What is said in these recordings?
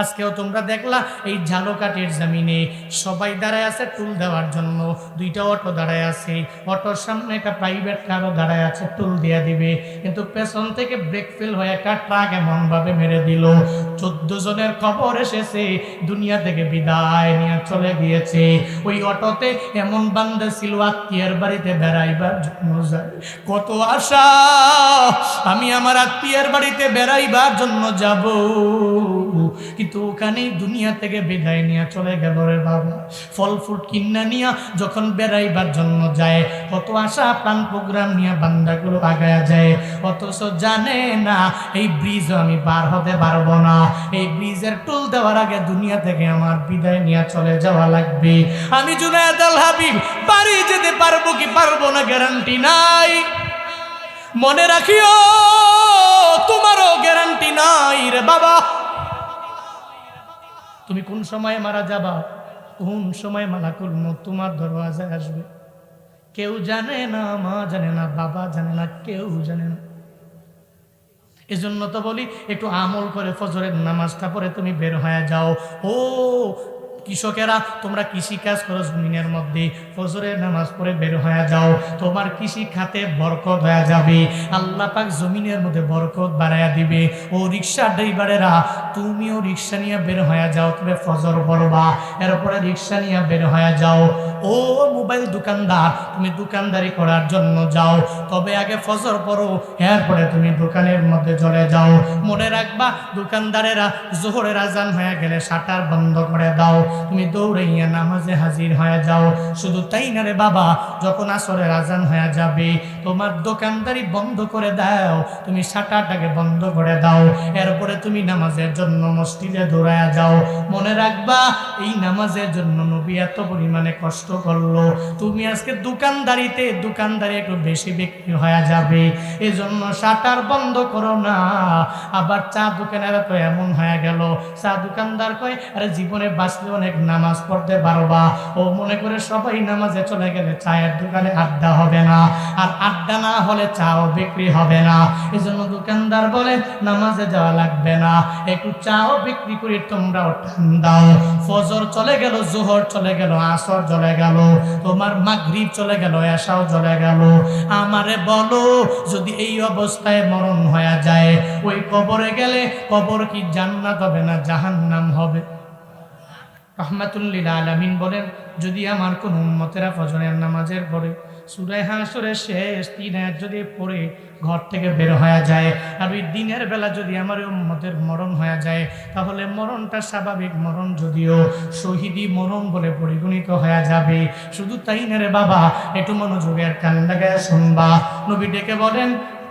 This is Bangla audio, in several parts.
আজকেও তোমরা দেখলা এই ঝালকাটির জামিনে সবাই দাঁড়ায় আছে টুল দেওয়ার জন্য। দুইটা অটো দাঁড়ায় আছে। অটোর সামনে একটা প্রাইভেট কারও দাঁড়ায় আছে, টুল দিয়ে দিবে। কিন্তু পেছন থেকে ব্রেক ফেল হয়ে একটা ট্রাক এমনভাবে মেরে দিল। চোদ্দ জনের খবর এসেছে, দুনিয়া থেকে বিদায় নিয়ে চলে গিয়েছে। ওই অটোতে এমন বান্ধা ছিল, আত্মীয়ের বাড়িতে বেড়াইবার জন্য যায়। কত আশা, আমি আমার আত্মীয়ের বাড়িতে বেড়াইবার জন্য যাব। কিন্তু ওখানেই দুনিয়া থেকে বিদায় নিয়ে চলে গেল রে বাবা। ফল ফ্রুট কিনা নিয়া যখন বেড়াইবার জন্য যায়, কত আশা, প্রাণ প্রোগ্রাম নিয়ে বান্দাগুলো আগায়া যায়। অথচ জানে না, এই ব্রিজ আমি পার হতে পারব না। এই ব্রিজের টুল দেওয়ার আগে দুনিয়া থেকে আমার বিদায় নিয়ে চলে যাওয়া লাগবে। আমি জুনায়দ আল হাবিব, বাড়ি যেতে পারব কি পারব না গ্যারান্টি নাই। মনে রাখিও, তোমারও গ্যারান্টি নাই রে বাবা। তুমি কোন সময় মারা যাবা? কোন সময় মালাকুল মত তোমার দরওয়াজায় আসবে? কেউ জানে না, মা জানে না, বাবা জানে না, কেউ জানে না। এজন্য তো বলি, একটু আমল করে ফজরের নামাজটা পরে তুমি বের হয়ে যাও। ও কৃষকেরা, তোমরা কৃষি কাজ করো জমিনের মধ্যে, ফজরের নামাজ পড়ে বের হয়ে যাও, তোমার কৃষি খাতে বরকত হয়ে যাবে। আল্লাহ পাক জমিনের মধ্যে বরকত বাড়াইয়া দিবে। ও রিক্সা ড্রাইভারেরা, তুমিও রিক্সা নিয়ে বের হয়ে যাও, তুমি ফজর পড়বা। এরপরে রিক্সা নিয়ে বের হয়ে যাও। ও মোবাইল দোকানদার, তুমি দোকানদারি করার জন্য যাও। তবে আগে ফজর পড়ো, এরপরে তুমি দোকানের মধ্যে চলে যাও। মনে রাখবা, দোকানদারেরা জোহরের আজান হয়ে গেলে শাটার বন্ধ করে দাও। তুমি দৌড়াইয়া নামাজে হাজির হয়ে যাও। শুধু তাই না রে বাবা, যখন আসরের আজান হয়ে যাবে, তোমার দোকানদারি বন্ধ করে দাও। তুমি শাটারটাকে বন্ধ করে দাও। এরপরে তুমি নামাজের জন্য মসজিদে দৌড়ায়া যাও। মনে রাখবা, এই নামাজের জন্য নবী এত পরিমাণে কষ্ট করল। তুমি আজকে দোকানদারিতে, দোকানদারি একটু বেশি বিক্রি হয়ে যাবে। এই জন্য শাটার বন্ধ করো না। আবার চা দোকানেরা তো এমন হয়ে গেল। চা দোকানদার কয়, আরে জীবনে বাঁচলে অনেক নামাজ পড়তে পারবা। ও মনে করে সবাই নামাজে চলে গেলে চায়ের দোকানে আড্ডা হবে না। আর আড্ডা না হলে চাও বিক্রি হবে না। এই জন্য দোকানদার বলে, নামাজে যাওয়া লাগবে না। একটু চাও বিক্রি করে, তোমরাও দাও। ফজর চলে গেল, জোহর চলে গেল, আসর চলে গেল, তোমার মাগরিব চলে গেল এসাও চলে গেল। আমারে বলো, যদি এই অবস্থায় মরণ হয়ে যায়, ওই কবরে গেলে কবর কি জান্নাত হবে না জাহান্নাম হবে? রহমাতুল্লিল আলামিন বলেন, যদি আমার কোন উম্মতেরা ফজরের নামাজের পরে সুরায় হাসরের শেষ তিন যদি পড়ে ঘর থেকে বের হয়ে যায় আর ওই দিনের বেলা যদি আমার উম্মতের মরণ হয়ে যায়, তাহলে মরণটা স্বাভাবিক মরণ যদিও শহীদি মরণ বলে পরিগণিত হয়ে যাবে। শুধু তাই না রে বাবা, একটু মনোযোগের কান লাগায় শুনবা। নবী ডেকে বলেন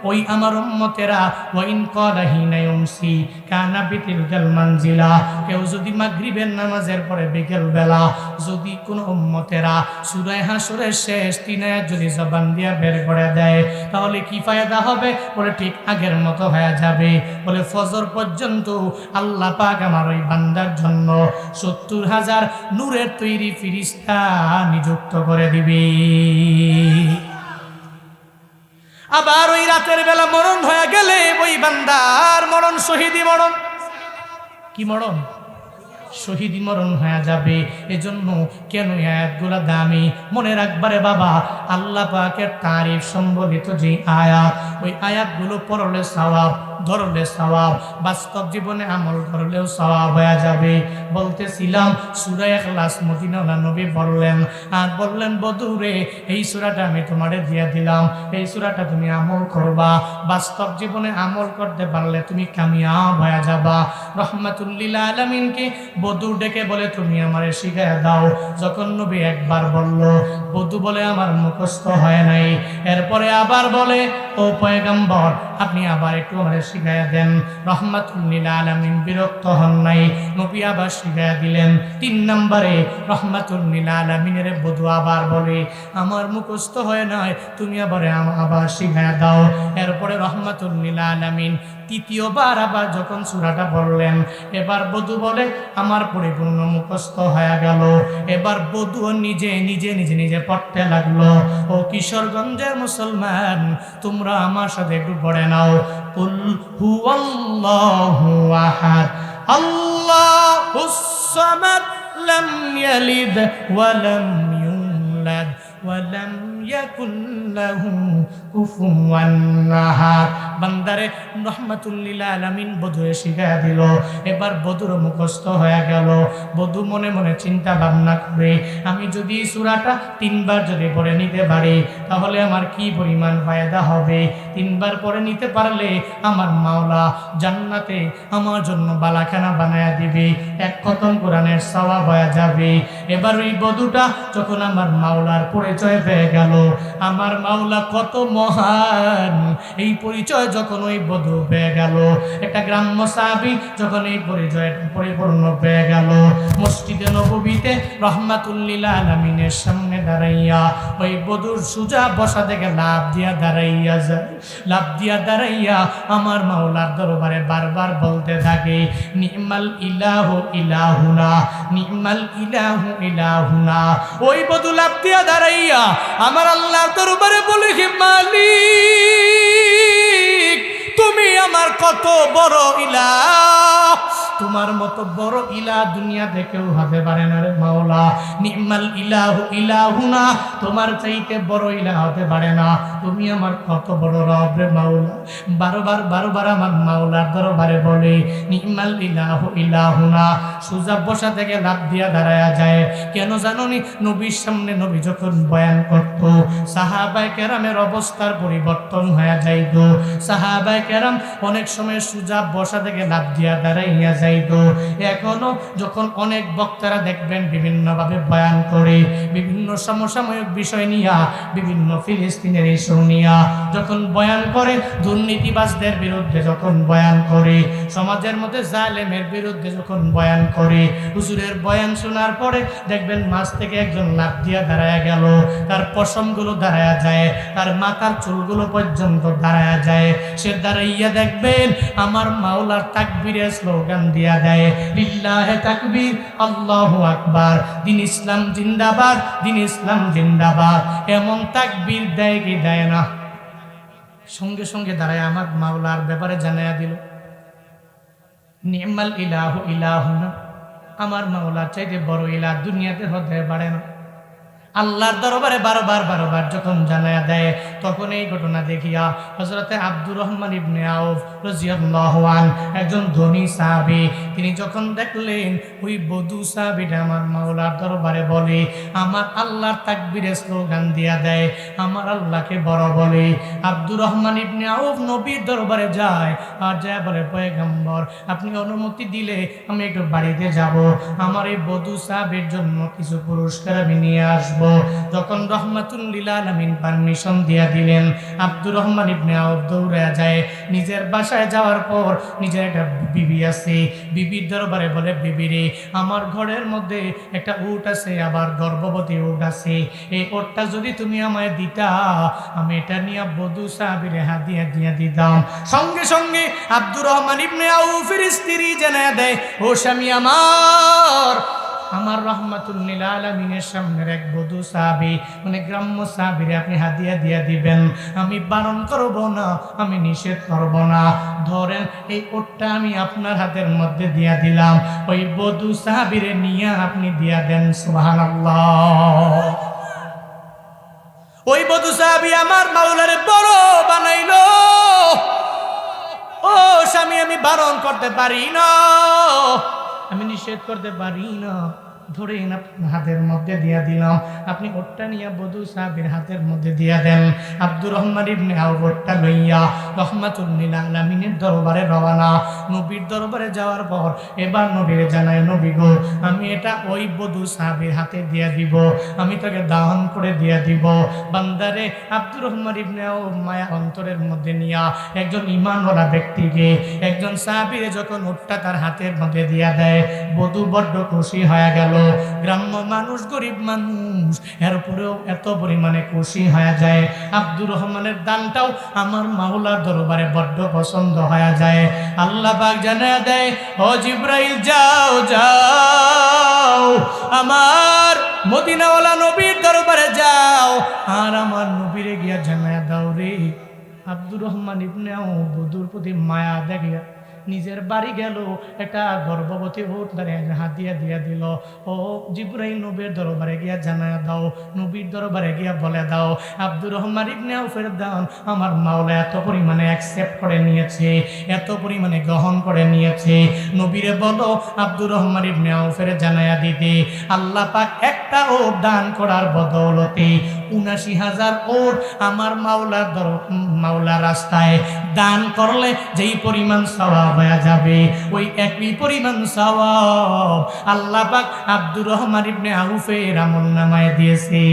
ওই আমার উম্মতেরা, ওয়াইন কলাহিনা ইউমসি কানা বিতিল গাল মানজিলা কেউ যদি মাগরিবের নামাজের পরে বিকেল বেলা যদি কোনো উম্মতেরা সূরা হাসরের শেষ তিন যদি জবান দিয়া বের করে দেয়, তাহলে কি ফায়দা হবে? বলে, ঠিক আগের মতো হয়ে যাবে। বলে, ফজর পর্যন্ত আল্লাহ পাক আমার ওই বান্দার জন্য সত্তর হাজার নূরের তৈরি ফিরিস্তা নিযুক্ত করে দিবে। আবার ওই রাতের বেলা মরণ হয়ে গেলে ওই বান্দার মরণ, শহীদি মরণ। কি মরণ? শহীদি মরণ হয়ে যাবে। এজন্য কেন একগুলা দামি? মনে রাখবারে বাবা, আল্লাহ পাকের তারিফ সম্বলিত যে আয়াত, ওই আয়াতগুলো পড়লে সওয়াব। ধরলে সওয়াব। বাস্তব জীবনে আমল করলেও সওয়াব হয়ে যাবে। বলতেছিলাম, সুরা এখলাস মদিনা নবী বললেন, আর বললেন, বধুরে, এই সুরাটা আমি তোমারে দিয়ে দিলাম। এই সুরাটা তুমি আমল করবা। বাস্তব জীবনে আমল করতে পারলে তুমি কামিয়াব হয়ে যাবা। রহমাতুল্লিল আলমিনকে বধু ডেকে বলে, তুমি আমারে শিখায় দাও। যখন নবী একবার বলল, বধু বলে আমার মুখস্থ হয় নাই। এরপরে আবার বলে ও পয়গম্বর, আপনি আবার একটু আমাদের শিখাইয়া দেন। রহমাতুল্লিল আলমিন বিরক্ত হন নাই। নবী আবার শিখাইয়া দিলেন, তিন নম্বরে রহমাতুল্লিল আলমিনের বধু আবার বলে, আমার মুখস্থ হয় নাই, তুমি আবার আবার শিখাইয়া দাও। এরপরে রহমাতুল্লিল আলমিন তৃতীয়বার আবার যখন সুরাটা বললেন এবার বধু বলে, আমার পরিপূর্ণ মুখস্থ হয়ে গেল। এবার বধু নিজে নিজে নিজে নিজে পড়তে লাগল। ও কিশোরগঞ্জের মুসলমান, তোমরা আমার সাথে একটু পড়ে নাও। কুল আল্লাহ লাম ইয়ালিদ ওয়া লাম ইউলাদ ولم يكن له كفوا নাহার। বান্দারে রহমাতুল আলামিন বধুয়ে শিখায়া দিল। এবার বধুর মুখস্থ হয়ে গেল। বধু মনে মনে চিন্তা ভাবনা করে, আমি যদি সূরাটা তিনবার যদি পড়ে নিতে পারি, তাহলে আমার কি পরিমাণ ফায়দা হবে? তিনবার পড়ে নিতে পারলে আমার মাওলা জান্নাতে আমার জন্য বালাখানা বানায়া দিবে। এক খতম কোরআনের সওয়াব হয়ে যাবে। এবার ওই বধুটা যখন আমার মাওলার পড়ে পরিচয় পেয়ে গেল। আমার মাওলা কত মহান। এই পরিচয় যখন ওই বধু পেয়ে গেল, একটা গ্রাম্য সাহাবি যখন এই পরিচয় পরিপূর্ণ পেয়ে গেল, মসজিদে নববীতে রহমাতুল্লিল আলমিনের সামনে দাঁড়াইয়া ওই বধুর সুজা বসা থেকে লাভ দিয়া দাঁড়াইয়া যায়। লাভ দিয়া দাঁড়াইয়া আমার মাওলার দরবারে বারবার বলতে থাকে, নিমাল ইলাহ ইলাহুনা, নিমাল ইলাহু ইলাহুনা। ওই বধু লাভ দিয়া দাঁড়াইয়া আমার আল্লাহর দরবারে বলে মালিক তুমি আমার কত বড় ইলাহ তোমার মতো বড় ইলা দুনিয়াতে কেউ হতে পারে না রে মাওলা। নিমাল ইলাহু ইলাহুনা, তোমার চাইতে বড় ইলা হতে পারে না। তুমি আমার কত বড় রব রে মাওলা। বারবার বারবার আমার মাওলার দরবারে বলে, নিমাল ইলাহু ইলাহুনা, সুজা বসা থেকে লাভ দিয়া দাঁড়ায়া যায়। কেন জানো নি নবীর সামনে নবী যখন বয়ান করত, সাহাবায় কেরামের অবস্থার পরিবর্তন হয়ে যাইত। সাহাবায় কেরাম অনেক সময় সুজা বসা থেকে লাভ দিয়া দাঁড়াইয়া যাইত এখনও যখন অনেক বক্তারা দেখবেন বিভিন্নভাবে বয়ান করে, বিভিন্ন সমসাময়িক বিষয় নিয়া, বিভিন্ন ফিলিস্তিনের ইস্যু নিয়া, যখন বয়ান করে, দুর্নীতিবাজদের বিরুদ্ধে যখন বয়ান করে, সমাজের মধ্যে জালেমের বিরুদ্ধে যখন বয়ান করে, হুজুরের বয়ান শোনার পরে দেখবেন মাছ থেকে একজন লাভ দিয়া দাঁড়ায় গেল, তার পশমগুলো দাঁড়ায় যায়, তার মাথার চুলগুলো পর্যন্ত দাঁড়ায়া যায়। সে দাঁড়াইয়া দেখবেন, আমার মাওলার তাকবীরের স্লোগান দিয়া দেয় লিল্লাহে তাকবীর, আল্লাহ আকবার। দিন ইসলাম জিন্দাবাদ, দিন ইসলাম জিন্দাবাদ। এমন তাকবীর দেয় কি দেয় না? সঙ্গে সঙ্গে দাঁড়ায় আমার মাওলার ব্যাপারে জানাইয়া দিল। নিমাল ইলাহ ইলাহ না আমার মাওলার চাইতে বড় ইলা দুনিয়াতে হতে পারে না। আল্লাহর দরবারে বারবার বারবার যখন জানায়া দেয়, তখন এই ঘটনা দেখিয়া হজরতে আব্দুর রহমান ইবনে আউফ রাজিয়াল্লাহু আন একজন ধনী সাহাবী তিনি যখন দেখলেন, ওই বধু সাহাবীটা আমার মাওলার দরবারে বলে, আমার আল্লাহর তাকবীরের স্লোগান দিয়া দেয়, আমার আল্লাহকে বড় বলে। আব্দুর রহমান ইবনে আউফ নবীর দরবারে যায়, আর যায় বলে, পয়গম্বর, আপনি অনুমতি দিলে আমি একটু বাড়িতে যাব। আমার এই বধু সাহাবের জন্য কিছু পুরস্কার আমি নিয়ে আসব। যখন রহমাতুল রহমাতুল্লিল আলমিন পারমিশন দিয়া দিলেন। আব্দুর রহমান ইবনে আউফ দৌড়ে যায়। নিজের বাসায় যাওয়ার পর নিজের একটা বিবি আছে। বিবির দরবারে বলে বিবিরে আমার ঘরের মধ্যে একটা উট আছে, আবার গর্ভবতী উট আছে। এই ওটটা যদি তুমি আমায় দিতা, আমি এটা নিয়ে বধু সাহাবির দিয়ে দিয়ে দিতাম। সঙ্গে সঙ্গে আব্দুর রহমান ইবনে আউফের স্ত্রী জেনে দেয়, ও স্বামী আমার আমার রহমাতুল্লিল আলমিনের সামনের এক বধু সাহাবি মানে গ্রাম্য সাহাবিরে আপনি হাদিয়া দিয়া দিবেন। আমি বারণ করব না, আমি নিষেধ করব না। ধরেন এই ওটটা আমি আপনার হাতের মধ্যে দিয়া দিলাম। ওই বধু সাহাবিরে নিয়ে আপনি দিয়া দেন সুবাহান ওই বধু সাহাবি আমার মাওলারে বড় বানাইল। ও স্বামী, আমি বারণ করতে পারি না। আমি নিষেধ করতে পারি না। আপনার হাতের মধ্যে দিয়া দিলাম। আপনি ওটটা নিয়ে বধু সাহেবের হাতের মধ্যে দিয়া দেন। আব্দুর রহমান ইবনে আউফ ওটটা লইয়া রহমাতুল্লিল আলামিনের দরবারে রওনা। নবীর দরবারে যাওয়ার পর এবার নবীর জানায়, নবী গো, আমি এটা ওই বধু সাহেবের হাতে দিয়া দিব। আমি তাকে দাহন করে দিয়া দিব। বান্দারে, আব্দুর রহমান ইবনে আউফ মায়া অন্তরের মধ্যে নিয়া একজন ইমানওয়ালা ব্যক্তিকে, একজন সাহাবিরে যখন ওটটা তার হাতের মধ্যে দিয়া দেয়, বধু বড্ড খুশি হয়ে গেল। গ্রাম্য মানুষ, গরিব মানুষ, এরপরেও এত পরিমাণে খুশি হয়ে যায়। আব্দুর রহমানের দানটাও আমার মাওলার দরবারে বড্ড পছন্দ হয়ে যায়। আল্লাহ পাক জানা দেয়, ও জিব্রাইল, যাও যাও। আমার মদিনাওয়ালা নবীর দরবারে যাও। আর আমার নবীরে গিয়া জানায়া দাও রে। আব্দুর রহমান ইবনে বধুর প্রতি মায়া দেখিয়া নিজের বাড়ি গেল, একটা গর্ভবতী উঠ দাঁড়িয়ে হাত দিয়া দিয়া দিল। ও জিব্রাইল নবীর দরবারে গিয়া জানা দাও, নবীর দরবারে গিয়া বলে দাও, আব্দুর রহমান ইবনে আউফের দান আমার মাওলা এত পরিমাণে অ্যাকসেপ্ট করে নিয়েছে, এত পরিমাণে গ্রহণ করে নিয়েছে। নবীরে বলো, আব্দুর রহমান ইবনে আউফের জানায়া দিতে আল্লাহ পাক একটা ও দান করার বদৌলতে উনাশি হাজার ওর আমার মাওলার দর মাওলা রাস্তায় দান করলে যেই পরিমাণ সওয়াব হয়ে যাবে ওই একই পরিমাণ সওয়াব আল্লাহ পাক আব্দুর রহমান ইবনে আউফের আমল নামায় দিয়েছে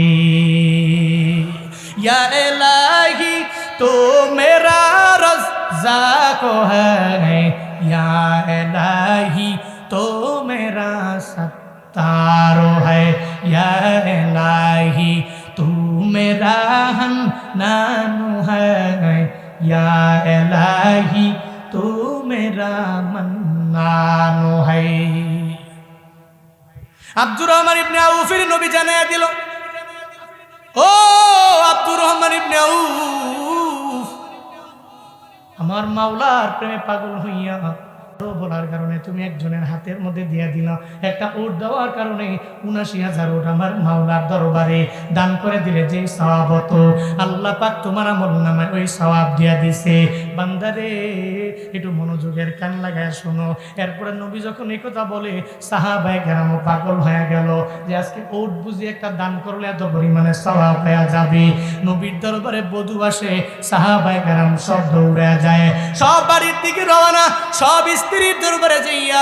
या इलाही तो मेरा रज़ाक है या इलाही तो मेरा सत्तार है या इलाही तू मेरा हन्नान है या इलाही तू मेरा मन्नान है আব্দুর রহমান ইবনে আউফের নবী জানায়া দিল ও আব্দুর রহমান ইবনে আউফ আমার মাওলার প্রেমে পাগল হইয়া আরো বলার কারণে তুমি একজনের হাতের মধ্যে দিয়া দিলা। একটা উট দেওয়ার কারণে উনাশি হাজার উট আমার মাওলার দরবারে দান করে দিলে যে সওয়াব হতো। আল্লাহ পাক তোমার আমল নামায় ওই সওয়াব দিয়া দিছে। বান্দারে, একটু মনোযোগের কান লাগায় শোনো। এরপরে নবী যখন এই কথা বলে, সাহাবায় কেরাম পাগল হয়ে গেল যে আজকে ওট বুঝি একটা দান করলে এত পরিমাণে সওয়াব হয়ে যাবে। নবীর দরবারে বধু আসে, সাহাবায় কেরাম সব দৌড়ে যায়। সব বাড়ির দিকে রওনা, সব স্ত্রীর দরবারে যাইয়া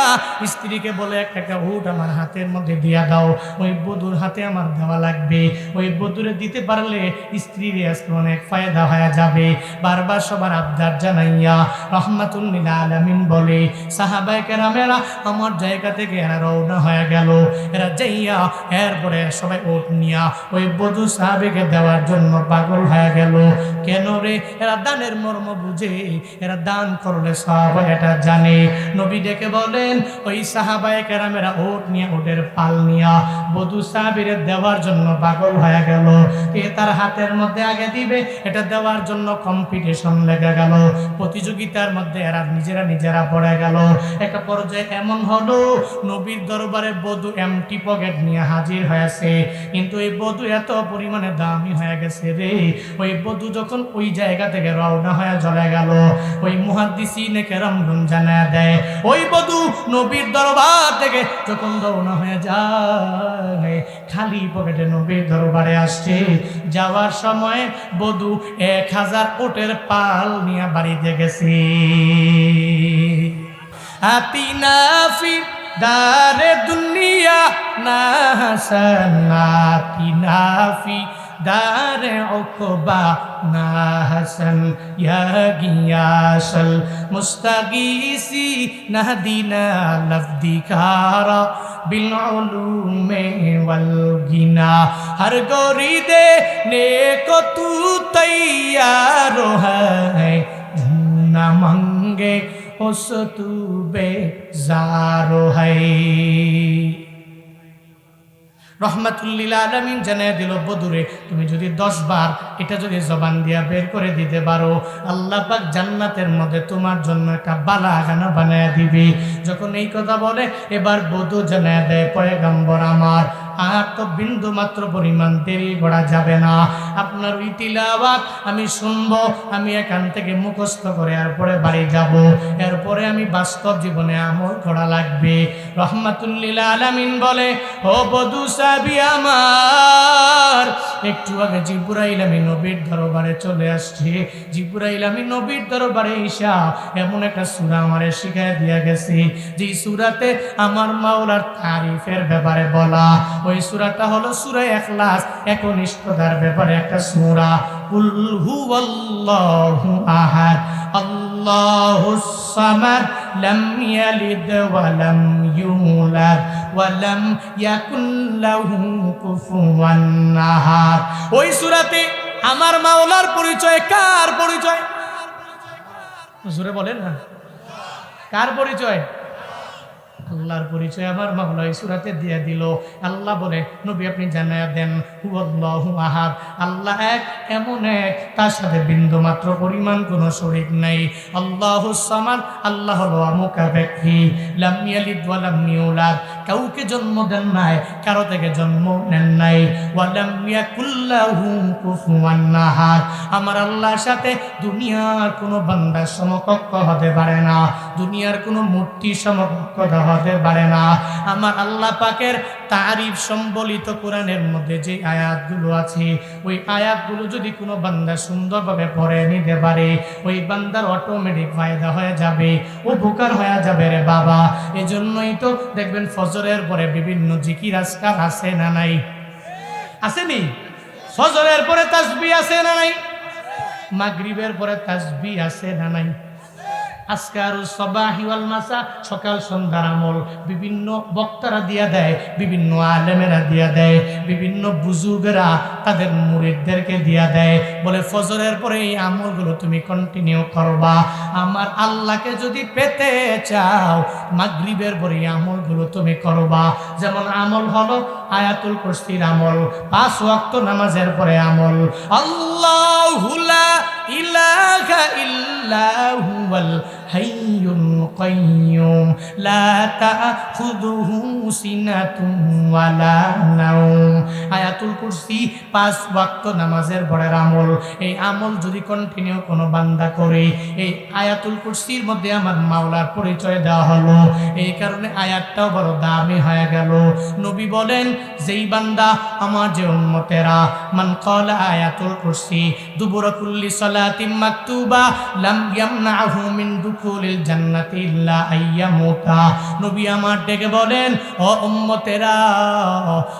স্ত্রীকে বলে একটা একটা উট আমার হাতের মধ্যে দিয়া দাও। ওই বধুর হাতে আমার দেওয়া লাগবে। ওই বধুরে দিতে পারলে স্ত্রীর আজকে অনেক ফায়দা হয়ে যাবে। বারবার সবার আবদার জানাইয়া রহমাতুল্লিল আলামিন বলে সাহাবাই কেরামেরা আমার জায়গা থেকে এরা রওনা হয়ে গেল। এরা যাইয়া এরপরে সবাই ওট নিয়া ওই বধু সাহাবিকে দেওয়ার জন্য পাগল হয়ে গেল। কেন রে? এরা দানের মর্ম বুঝে, এরা দান করলে সব এটা জানে। নবী ডেকে বলেন, ওই সাহাবায়ে কেরামেরা ওট নিয়ে ওটের পাল নিয়া বধু সাহাবিরে দেওয়ার জন্য পাগল হয়ে গেল। কে তার হাতের মধ্যে আগে দিবে, এটা দেওয়ার জন্য কম্পিটিশন লেগে গেল। প্রতিযোগিতার মধ্যে এরা নিজেরা নিজেরা পড়ে গেল। একটা পর্যায়ে এমন হলো, নবীর দরবারে বধু এমটি পকেট নিয়ে হাজির হয়েছে। কিন্তু এই বধু এত পরিমাণে দামি হয়ে গেছে রে। ওই বধু যখন ওই জায়গা থেকে রওনা হয়ে চলে গেল, ওই মুহাদ্দিসিনে কেরামগুন জানায় দেয় ওই বধু নবীর দরবার থেকে যখন রওনা হয়ে যায়, খালি পকেটে নবীর দরবারে আসছে। যাওয়ার সময় বধু এক হাজার ওটের পাল নিয়ে বাড়িতে গেছে। আতিনাফি দারে দুনিয়া না হাসানাতি নাফি دار عقبا نحسن يا غياس المستغيثي نهدنا لفدكارا بالعلوم والغنى ہر گوری دے نیکو تو تیار ہے نہ منگے اس تو بے زارو ہے রহমাতুল্লিল আলমিন জানিয়ে দিল বদুরে তুমি যদি দশ বার এটা যদি জবান দিয়া বের করে দিতে পারো, আল্লাহ পাক জান্নাতের মধ্যে তোমার জন্য একটা বালাগানা বানায় দিবে। যখন এই কথা বলে, এবার বধু জানায় দেয়, পয়গাম্বর আমার আর বিন্দু মাত্র পরিমাণ দেরি করা যাবে না। আপনার ওই আমি শুনব, আমি এখান থেকে মুখস্থ করে এরপরে বাড়ি যাব। এরপরে আমি বাস্তব জীবনে আমল করা লাগবে। রহমাতুল্লিল আলামিন বলে, ও বধু সাবি আমার! একটু আগে জিবুরাইল আমি নবীর দরবারে চলে আসছি। জিবুরাইল আমি নবীর দরবারে ঈশা, এমন একটা সুরা আমারে শিখাই দিয়া গেছে। যে সুরাতে আমার মাওলার তারিফের ব্যাপারে বলা। ওই সুরাটা হলো সুরা এখলাস একনিষ্ঠতার ব্যাপারে একটা সুরা। কুল হুয়াল্লাহু আহাদ। আল্লাহুস সামাদ লাম ইয়ালিদ ওয়া লাম ইউলাদ ওয়া লাম ইয়াকুল লাহু কুফুয়ান আহাদ। ওই সূরাতে আমার মাওলার পরিচয় কার পরিচয়? জোরে বলেন না। কার পরিচয়? আল্লাহর পরিচয় আবার মাওলা সুরাতে দিয়ে দিল। আল্লাহ বলে, নবী, আপনি জানায় দেন আহাদ। আল্লাহ এক, এমন এক। তার সাথে বিন্দু মাত্র পরিমাণ কোনো শরীর নাই। আল্লাহ সামাদ, আল্লাহ হলো আমুকা ব্যক্তি। লাম ইয়ালিদ ওয়া লাম ইউলাদ। কাউকে জন্ম দেন নাই, কারও থেকে জন্ম নেন নাই। আমার আল্লাহর সাথে দুনিয়ার কোনো বান্দার সমকক্ষ হতে পারে না, দুনিয়ার কোনো মূর্তি সমকক্ষ হতে পারে না। আমার আল্লাহ পাকের তারিফ সম্বলিত কোরআনের মধ্যে যে আয়াতগুলো আছে, ওই আয়াতগুলো যদি কোনো বান্দা সুন্দরভাবে পড়ে নিতে পারে, ওই বান্দার অটোমেটিক ফায়দা হয়ে যাবে ও উপকার হয়ে যাবে রে বাবা। এজন্যই তো দেখবেন ফজরের পরে বিভিন্ন জিকির আজকার আছে না নাই? আসেনি ফজরের পরে তাসবি আছে না নাই? মাগরিবের পরে তাসবি আছে না নাই? আজকার সবাহি ওয়াল মাসা, সকাল সন্ধ্যার আমল। বিভিন্ন বক্তারা দিয়া দেয়, বিভিন্ন আলেমেরা দিয়া দেয়, বিভিন্ন বুজুর্গরা তাদের মুরিদদেরকে দিয়া দেয়। বলে, ফজরের পরে এই আমলগুলো তুমি কন্টিনিউ করবা। আমার আল্লাহকে যদি পেতে চাও, মাগরিবের পরে এই আমলগুলো তুমি করবা। যেমন আমল হলো আয়াতুল কুরসির আমল, পাঁচ ওয়াক্ত নামাজের পরে আমল। আল্লাহু লা ইলাহা ইল্লা লা তাখুযুহু সিনাতুন ওয়ালা নাওম। আয়াতুল কুরসি, পাঁচ ওয়াক্ত নামাজের আমল। এই আমল যদি কন্টিনিউ কোনো বান্দা করে, এই আয়াতুল কুরসির মধ্যে আমার মাওলার পরিচয় দেওয়া হলো। এই কারণে আয়াতটাও বড় দামি হয়ে গেল। নবী বলেন, যেই বান্দা আমার যে উম্মতেরা, মান ক্বালা আয়াতুল কুরসি দুবুর কুল্লি সালাতিন মাকতুবা, লাম ইয়ামনাহু মিন আমার ডেকে বলেন, ও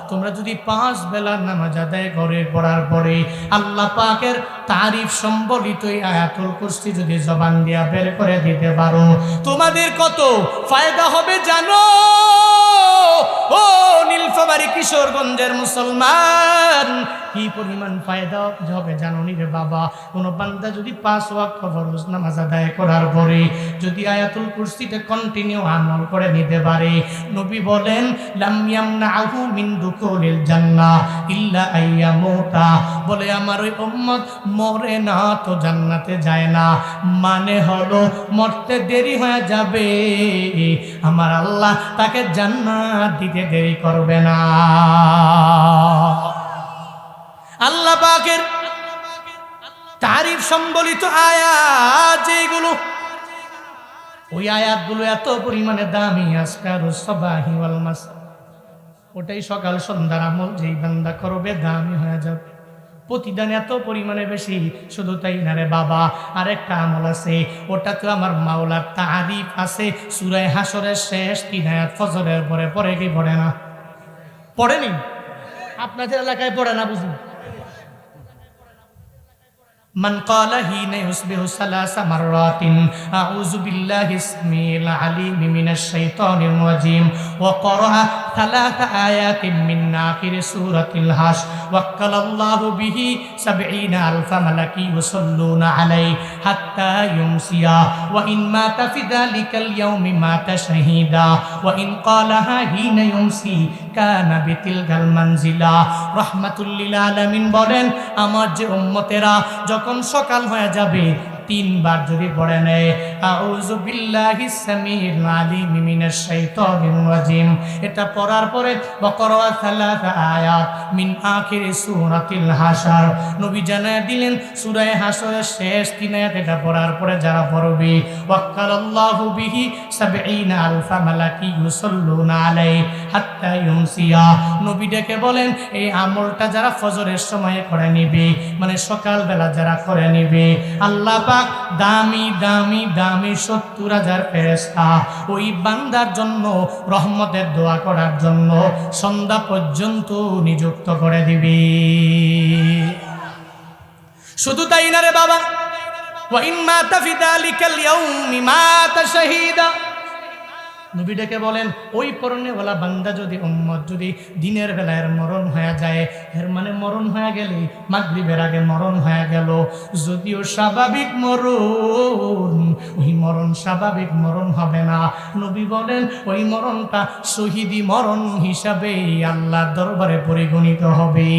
তোমরা যদি পাঁচ বেলার পরে তারিফ আয়াতুল যদি জবান দিয়া বের করে দিতে পারো, তোমাদের কত ফায়দা হবে জানো? ও নীলফামারী কিশোরগঞ্জের মুসলমান কি পরিমাণ ফায়দা হবে জানো নি রে বাবা? কোনো বান্দা যদি পাঁচ ওয়াক্ত ফরজ নামাজ আদায় করার পরে যদি আয়াতুল কুরসিতে কন্টিনিউ আমল করে নিতে পারে, নবী বলেন, লাম ইয়ামনাহু মিন দুকুলিল জান্নাহ ইল্লা আইয়ামুতা। বলে, আমার ওই উম্মত মরে না তো জান্নাতে যায় না। মানে হলো, মরতে দেরি হয়ে যাবে। আমার আল্লাহ তাকে জান্নাত দিতে দেরি করবে না। আল্লাহ পাকের তারিফ সম্বলিত আয়াত যেগুলো, ওই আয়াতগুলো এত পরিমাণে দামি, আজকার সবাহি মাসা। ওটাই সকাল সন্ধ্যার আমল, যেই বান্দা করবে দামি হয়ে যাবে। প্রতিদান এত পরিমাণে বেশি, শুধু তাই না রে বাবা, আরেকটা আমল আছে, ওটা তো আমার মাওলার তারিফ আছে, সুরায় হাসরের শেষ তিন আয়াত ফজরের পরে পরে কি পড়ে না? পড়েনি? আপনাদের এলাকায় পড়ে না বুঝি من قال حين يصبح ثلاث مرات أعوذ بالله السميع العليم من الشيطان الرجيم. وقرأ ثلاث آيات من آخر سورة الحش وكل الله به سبعين ألف ملك يصلون عليه حتى يمسي وإن مات في ذلك اليوم مات شهيدا وإن قالها حين يمسي كان بتلك المنزلة رحمة للعالمين বলেন আমার যে উম্মতেরা যখন সকাল হয়ে যাবে তিনবার যদি পড়ে নেয়, আউযু বিল্লাহি সামিল আলিম মিনাশ শাইতানির রাজিম। এটা পড়ার পরে বকরা আয়াত মিন সূরাতিল নবী জানায় দিলেন সূরা হাশরের শেষ তিন আয়াত এটা পড়ার পরে যারা পড়বে, ওয়াক্কালাল্লাহু বিহি সাবঈনা আলফা মালাকি ইউসাল্লুনা আলাইহি হাত্তা ইউমসিয়া। নবী ডেকে বলেন, এই আমলটা যারা ফজরের সময়ে করে নিবে মানে সকালবেলা যারা করে নিবে, আল্লাহ পাক দামি দামি দামি সত্তর হাজার ফেরেস্তা ওই বান্দার জন্য রহমতের দোয়া করার জন্য সন্ধ্যা পর্যন্ত নিযুক্ত করে দিবি শুধু তাই না রে বাবা وإن مات في ذلك اليوم مات شهيدا নবী ডেকে বলেন, ওই পরনেওয়ালা বান্দা যদি, উম্মত যদি দিনের বেলায় এর মরণ হয়ে যায়, এর মানে মরণ হয়ে গেলে মাগরিবের আগে মরণ হয়ে গেল। যদিও স্বাভাবিক মরণ, ওই মরণ স্বাভাবিক মরণ হবে না। নবী বলেন, ওই মরণটা শহীদি মরণ হিসাবে আল্লাহর দরবারে পরিগণিত হবে।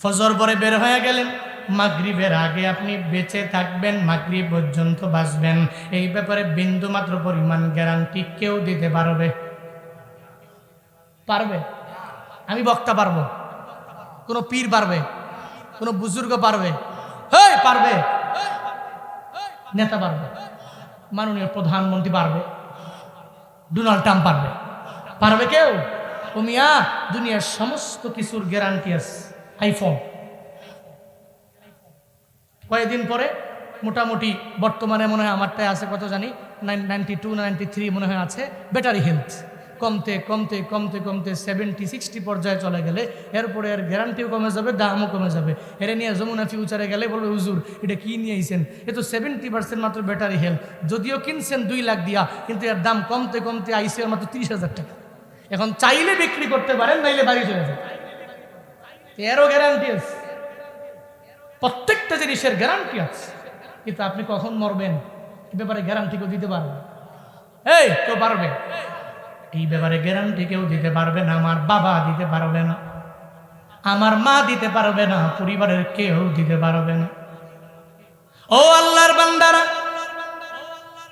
ফজর পরে বের হয়ে গেলেন। মাগরিবের আগে আপনি বেঁচে থাকবেন, মাগরিব পর্যন্ত বাঁচবেন। এই ব্যাপারে বিন্দু মাত্র পরিমাণ গ্যারান্টি কেউ দিতে পারবে? পারবে? আমি বক্তা পারব। কোনো পীর পারবে? কোনো বুজুর্গ পারবে? হেই, পারবে। নেতা পারবে। মাননীয় প্রধানমন্ত্রী পারবে। ডোনাল্ড ট্রাম্প পারবে। পারবে কেউ? ও মিয়া, দুনিয়ার সমস্ত কিছুর গ্যারান্টি আছে। আইফোন। কয়েকদিন পরে মোটামুটি বর্তমানে মনে হয় আমারটাই আছে, কত জানি? নাইনটি টু নাইনটি থ্রি মনে হয় আছে। ব্যাটারি হেলথ কমতে কমতে কমতে কমতে সেভেন্টি সিক্সটি পর্যায়ে চলে গেলে এরপরে এর গ্যারান্টিও কমে যাবে, দামও কমে যাবে। এর নিয়ে যমুনা ফিউচারে গেলে বলবে, হুজুর, এটা কি নিয়ে আইছেন? এ তো সেভেন্টি পার্সেন্ট মাত্র ব্যাটারি হেলথ যদিও কিনছেন দুই লাখ দিয়া, কিন্তু এর দাম কমতে কমতে আইসে মাত্র তিরিশ হাজার টাকা। এখন চাইলে বিক্রি করতে পারেন, নাইলে বাড়ি চলে যাবে এরও গ্যারান্টি আছে। প্রত্যেকটা জিনিসের গ্যারান্টি আছে। কিন্তু আপনি কখন মরবেন? ব্যাপারে গ্যারান্টি কেউ দিতে পারবে? এই, কেউ পারবে? এই ব্যাপারে গ্যারান্টি কেউ দিতে পারবে না, আমার বাবা দিতে পারবে না, আমার মা দিতে পারবে না, পরিবারের কেউ দিতে পারবে না। ও আল্লাহর বান্দারা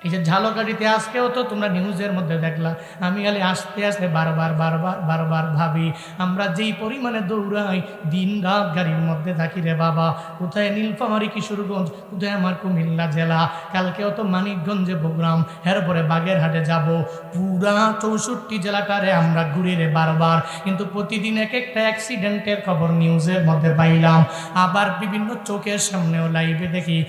এই যে ঝালকাঠিতে আজকেও তো তোমরা নিউজের মধ্যে দেখলা। আমি খালি আসতে আস্তে বারবার বারবার বারবার ভাবি, আমরা যেই পরিমাণে দৌড়াই, দিন রাত গাড়ির মধ্যে থাকি রে বাবা। কোথায় নীলফামারি, কিশোরগঞ্জ, কোথায় আমার কুমিল্লা জেলা। কালকেও তো মানিকগঞ্জে প্রোগ্রাম, এরপরে বাগেরহাটে যাব। পুরা চৌষট্টি জেলাটারে আমরা ঘুরি রে বারবার। কিন্তু প্রতিদিন এক একটা অ্যাক্সিডেন্টের খবর নিউজের মধ্যে পাইলাম। আবার বিভিন্ন চোখের সামনেও লাইভে দেখি